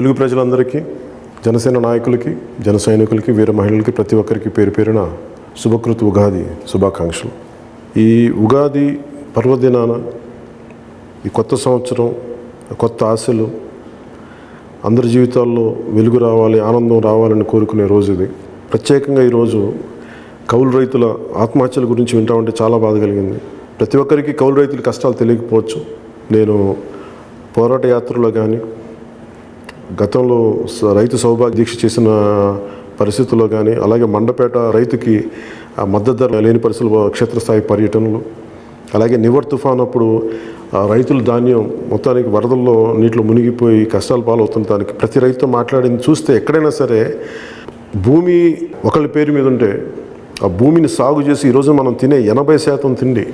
తెలుగు ప్రజలందరికీ జనసేన నాయకులకి జన సైనికులకి వీర మహిళలకి ప్రతి ఒక్కరికి పేరు పేరున శుభకృత్ ఉగాది శుభాకాంక్షలు. ఈ ఉగాది పర్వదినాన ఈ కొత్త సంవత్సరం కొత్త ఆశలు అందరి జీవితాల్లో వెలుగు రావాలి ఆనందం రావాలని కోరుకునే రోజు ఇది. ప్రత్యేకంగా ఈరోజు కౌలు రైతుల ఆత్మహత్యల గురించి వింటామంటే చాలా బాధ కలిగింది. ప్రతి ఒక్కరికి కౌలు రైతుల కష్టాలు తెలియకపోవచ్చు. నేను పోరాట యాత్రలో కానీ గతంలో రైతు సౌభాగ్య దీక్ష చేసిన పరిస్థితుల్లో కానీ అలాగే మండపేట రైతుకి ఆ మద్దతు ధర లేని పరిస్థితుల్లో క్షేత్రస్థాయి పర్యటనలు అలాగే నివర్ తుఫాన్ అప్పుడు ఆ రైతుల ధాన్యం మొత్తానికి వరదల్లో నీటిలో మునిగిపోయి కష్టాలు పాలవుతున్న దానికి ప్రతి రైతుతో మాట్లాడింది చూస్తే ఎక్కడైనా సరే భూమి ఒకళ్ళ పేరు మీద ఉంటే ఆ భూమిని సాగు చేసి ఈరోజు మనం తినే ఎనభై శాతం తిండి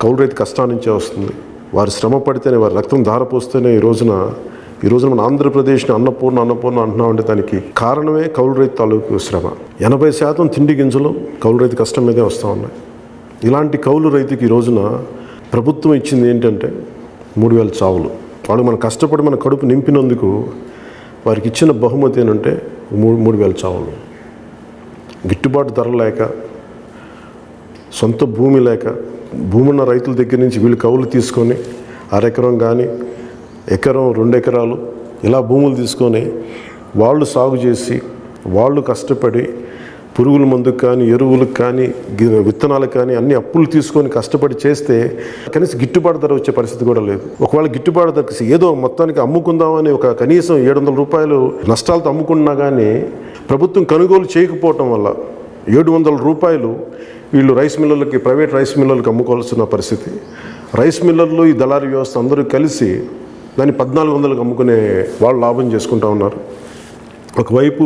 కౌలు రైతు కష్టానుంచే వస్తుంది. వారు శ్రమ పడితేనే వారి రక్తం ధారపోస్తేనే ఈ రోజున ఈ రోజున మన ఆంధ్రప్రదేశ్ని అన్నపూర్ణ అన్నపూర్ణ అంటున్నామంటే దానికి కారణమే కౌలు రైతు తాలూకు శ్రమ. ఎనభై శాతం తిండి గింజలు కౌలు రైతు కష్టం మీదే వస్తూ ఉన్నాయి. ఇలాంటి కౌలు రైతుకి ఈ రోజున ప్రభుత్వం ఇచ్చింది ఏంటంటే మూడు వేల చావులు. వాళ్ళు మన కష్టపడి మన కడుపు నింపినందుకు వారికి ఇచ్చిన బహుమతి ఏంటంటే మూడు మూడు వేల చావులు. గిట్టుబాటు ధర లేక సొంత భూమి లేక భూమి ఉన్న రైతుల దగ్గర నుంచి వీళ్ళు కౌలు తీసుకొని అరెకరం కానీ ఎకరం రెండు ఎకరాలు ఇలా భూములు తీసుకొని వాళ్ళు సాగు చేసి వాళ్ళు కష్టపడి పురుగుల మందుకు కానీ ఎరువులకు కానీ విత్తనాలకు కానీ అన్ని అప్పులు తీసుకొని కష్టపడి చేస్తే కనీసం గిట్టుబాటు ధర వచ్చే పరిస్థితి కూడా లేదు. ఒకవేళ గిట్టుబాటు ధర ఏదో మొత్తానికి అమ్ముకుందామని ఒక కనీసం ఏడు వందల రూపాయలు నష్టాలతో అమ్ముకున్నా కానీ ప్రభుత్వం కొనుగోలు చేయకపోవటం వల్ల ఏడు వందల రూపాయలు వీళ్ళు రైస్ మిల్లర్లకి ప్రైవేట్ రైస్ మిల్లర్లకి అమ్ముకోవాల్సిన పరిస్థితి. రైస్ మిల్లర్లు ఈ దళారీ వ్యవస్థ అందరూ కలిసి దాన్ని పద్నాలుగు వందలకు అమ్ముకునే వాళ్ళు లాభం చేసుకుంటా ఉన్నారు. ఒకవైపు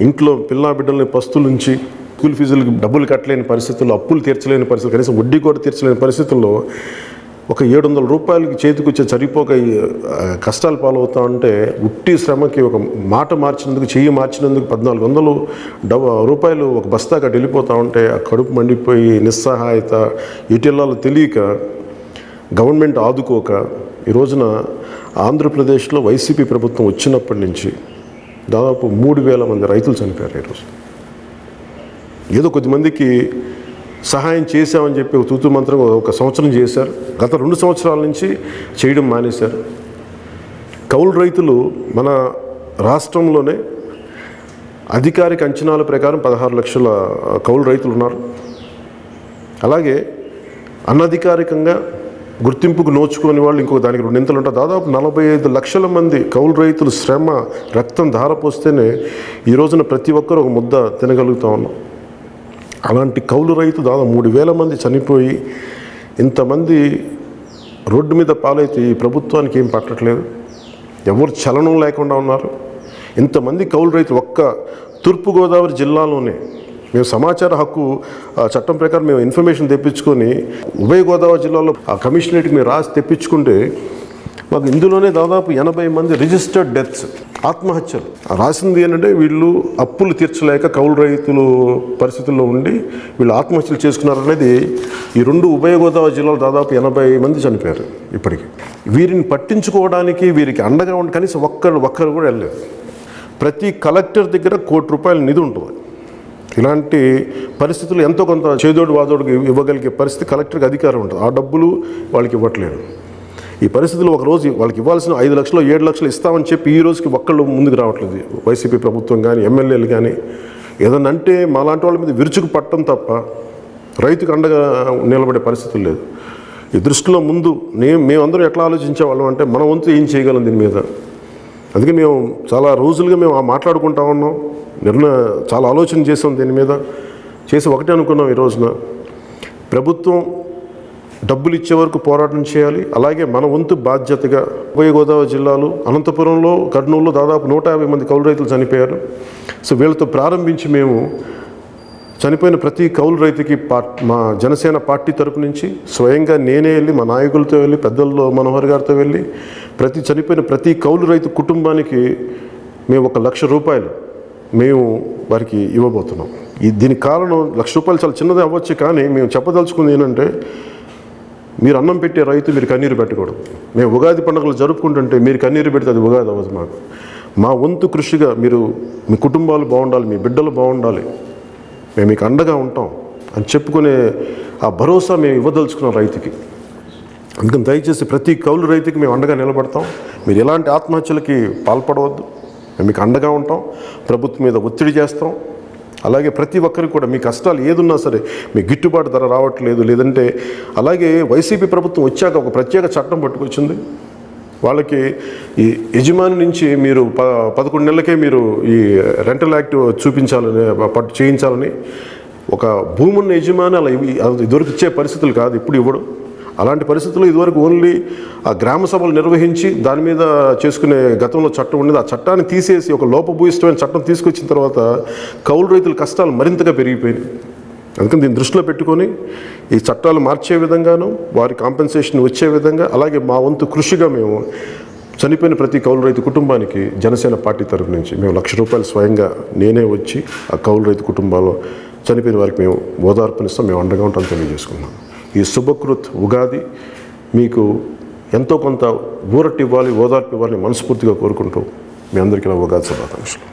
ఇంట్లో పిల్లా బిడ్డల్ని పస్తుల నుంచి స్కూల్ ఫీజులకు డబ్బులు కట్టలేని పరిస్థితుల్లో అప్పులు తీర్చలేని పరిస్థితులు కనీసం వడ్డీ కూడా తీర్చలేని పరిస్థితుల్లో ఒక ఏడు వందల రూపాయలకి చేతికొచ్చే సరిపోక కష్టాలు పాలవుతా ఉంటే ఉట్టి శ్రమకి ఒక మాట మార్చినందుకు చెయ్యి మార్చినందుకు పద్నాలుగు వందలు డబ రూపాయలు ఒక బస్తాకి అటు ఉంటే ఆ కడుపు మండిపోయి నిస్సహాయత ఇటీవల తెలియక గవర్నమెంట్ ఆదుకోక ఈ రోజున ఆంధ్రప్రదేశ్లో వైసీపీ ప్రభుత్వం వచ్చినప్పటి నుంచి దాదాపు మూడు వేల మంది రైతులు చనిపోయారు ఈరోజు ఏదో కొద్దిమందికి సహాయం చేశామని చెప్పి తూతు మంత్రం ఒక సంవత్సరం చేశారు. గత రెండు సంవత్సరాల నుంచి చేయడం మానేశారు. కౌలు రైతులు మన రాష్ట్రంలోనే అధికారిక అంచనాల ప్రకారం పదహారు లక్షల కౌలు రైతులు ఉన్నారు. అలాగే అనధికారికంగా గుర్తింపుకు నోచుకొని వాళ్ళు ఇంకొక దానికి రెండింతలు ఉంటారు. దాదాపు నలభై ఐదు లక్షల మంది కౌలు రైతులు శ్రమ రక్తం ధారపోస్తేనే ఈ రోజున ప్రతి ఒక్కరు ఒక ముద్ద తినగలుగుతా ఉన్నాం. అలాంటి కౌలు రైతు దాదాపు మూడు వేల మంది చనిపోయి ఇంతమంది రోడ్డు మీద పాలైతే ఈ ప్రభుత్వానికి ఏం పట్టట్లేదు. ఎవరు చలనం లేకుండా ఉన్నారు. ఇంతమంది కౌలు రైతు ఒక్క తూర్పుగోదావరి జిల్లాలోనే మేము సమాచార హక్కు చట్టం ప్రకారం మేము ఇన్ఫర్మేషన్ తెప్పించుకొని ఉభయ గోదావరి జిల్లాలో ఆ కమిషనరేట్కి మేము రాసి తెప్పించుకుంటే మాకు ఇందులోనే దాదాపు ఎనభై మంది రిజిస్టర్డ్ డెత్స్ ఆత్మహత్యలు. రాసింది ఏంటంటే వీళ్ళు అప్పులు తీర్చలేక కౌలు రైతులు పరిస్థితుల్లో ఉండి వీళ్ళు ఆత్మహత్యలు చేసుకున్నారు అనేది ఈ రెండు ఉభయ గోదావరి జిల్లాలో దాదాపు ఎనభై మంది చనిపోయారు ఇప్పటికి. వీరిని పట్టించుకోవడానికి వీరికి అండగా ఉండి కనీసం ఒక్కరు ఒక్కరు కూడా వెళ్ళలేదు. ప్రతి కలెక్టర్ దగ్గర కోటి రూపాయల నిధి ఉంటుంది. ఇలాంటి పరిస్థితులు ఎంతో కొంత చేదోడు వాదోడికి ఇవ్వగలిగే పరిస్థితి కలెక్టర్కి అధికారం ఉంటుంది. ఆ డబ్బులు వాళ్ళకి ఇవ్వట్లేదు. ఈ పరిస్థితులు ఒక రోజు వాళ్ళకి ఇవ్వాల్సిన ఐదు లక్షలు ఏడు లక్షలు ఇస్తామని చెప్పి ఈ రోజుకి ఒక్కళ్ళు ముందుకు రావట్లేదు. వైసీపీ ప్రభుత్వం కానీ ఎమ్మెల్యేలు కానీ ఏదన్నా అంటే మాలాంటి వాళ్ళ మీద విరుచుకు పట్టడం తప్ప రైతుకు అండగా నిలబడే పరిస్థితులు లేదు. ఈ దృష్టిలో ముందు నేను మేమందరం ఎట్లా ఆలోచించే వాళ్ళం అంటే మన వంతు ఏం చేయగలం దీని మీద. అందుకే మేము చాలా రోజులుగా మేము ఆ మాట్లాడుకుంటా ఉన్నాం. నిర్ణయ చాలా ఆలోచన చేసాం దీని మీద. చేసి ఒకటే అనుకున్నాం ఈ రోజున. ప్రభుత్వం డబ్బులు ఇచ్చే వరకు పోరాటం చేయాలి. అలాగే మన వంతు బాధ్యతగా ఉభయ గోదావరి జిల్లాలు అనంతపురంలో కర్నూలులో దాదాపు నూట యాభై మంది కౌలు రైతులు చనిపోయారు. సో వీళ్ళతో ప్రారంభించి మేము చనిపోయిన ప్రతి కౌలు రైతుకి మా జనసేన పార్టీ తరపు నుంచి స్వయంగా నేనే వెళ్ళి మా నాయకులతో వెళ్ళి పెద్దల్లో మనోహర్ గారితో వెళ్ళి ప్రతి చనిపోయిన ప్రతి కౌలు రైతు కుటుంబానికి మేము ఒక లక్ష రూపాయలు మేము వారికి ఇవ్వబోతున్నాం. ఈ దీనికి కారణం లక్ష రూపాయలు చాలా చిన్నది అవ్వచ్చు కానీ మేము చెప్పదలుచుకుంది ఏంటంటే మీరు అన్నం పెట్టే రైతు మీరు కన్నీరు పెట్టకూడదు. మేము ఉగాది పండుగలు జరుపుకుంటుంటే మీరు కన్నీరు పెడితే అది ఉగాది అవ్వదు మాకు. మా వంతు కృషిగా మీరు మీ కుటుంబాలు బాగుండాలి మీ బిడ్డలు బాగుండాలి. మేము మీకు అండగా ఉంటాం అని చెప్పుకునే ఆ భరోసా మేము ఇవ్వదలుచుకున్నాం రైతుకి. అందుకని దయచేసి ప్రతి కౌలు రైతుకి మేము అండగా నిలబడతాం. మీరు ఎలాంటి ఆత్మహత్యలకి పాల్పడవద్దు. మేము మీకు అండగా ఉంటాం ప్రభుత్వం మీద ఒత్తిడి చేస్తాం. అలాగే ప్రతి ఒక్కరికి కూడా మీ కష్టాలు ఏదున్నా సరే మీ గిట్టుబాటు ధర రావట్లేదు లేదంటే అలాగే వైసీపీ ప్రభుత్వం వచ్చాక ఒక ప్రత్యేక చట్టం పట్టుకొచ్చింది. వాళ్ళకి ఈ యజమాని నుంచి మీరు ప పదకొండు నెలలకే మీరు ఈ రెంటల్ యాక్ట్ చూపించాలని పట్టు చేయించాలని ఒక భూమున్న యజమాని అలా ఇవి- ఇదివరకు ఇచ్చే పరిస్థితులు కాదు ఇప్పుడు ఇవ్వడం. అలాంటి పరిస్థితుల్లో ఇదివరకు ఓన్లీ ఆ గ్రామ సభలు నిర్వహించి దాని మీద చేసుకునే గతంలో చట్టం ఉండేది. ఆ చట్టాన్ని తీసేసి ఒక లోపభూయిష్టమైన చట్టం తీసుకొచ్చిన తర్వాత కౌలు రైతుల కష్టాలు మరింతగా పెరిగిపోయినాయి. అందుకని దీన్ని దృష్టిలో పెట్టుకొని ఈ చట్టాలు మార్చే విధంగాను వారి కాంపెన్సేషన్ వచ్చే విధంగా అలాగే మా వంతు కృషిగా మేము చనిపోయిన ప్రతి కౌలు రైతు కుటుంబానికి జనసేన పార్టీ తరఫు నుంచి మేము లక్ష రూపాయలు స్వయంగా నేనే వచ్చి ఆ కౌలు రైతు కుటుంబాల్లో చనిపోయిన వారికి మేము ఓదార్పునిస్తాం. మేము అండగా ఉంటాం తెలియజేసుకున్నాం ఈ శుభకృత్ ఉగాది మీకు ఎంతో కొంత ఊరటి ఇవ్వాలి ఓదార్పు ఇవ్వాలని మనస్ఫూర్తిగా కోరుకుంటూ మీ అందరికీ నా ఉగాది శుభాకాంక్షలు.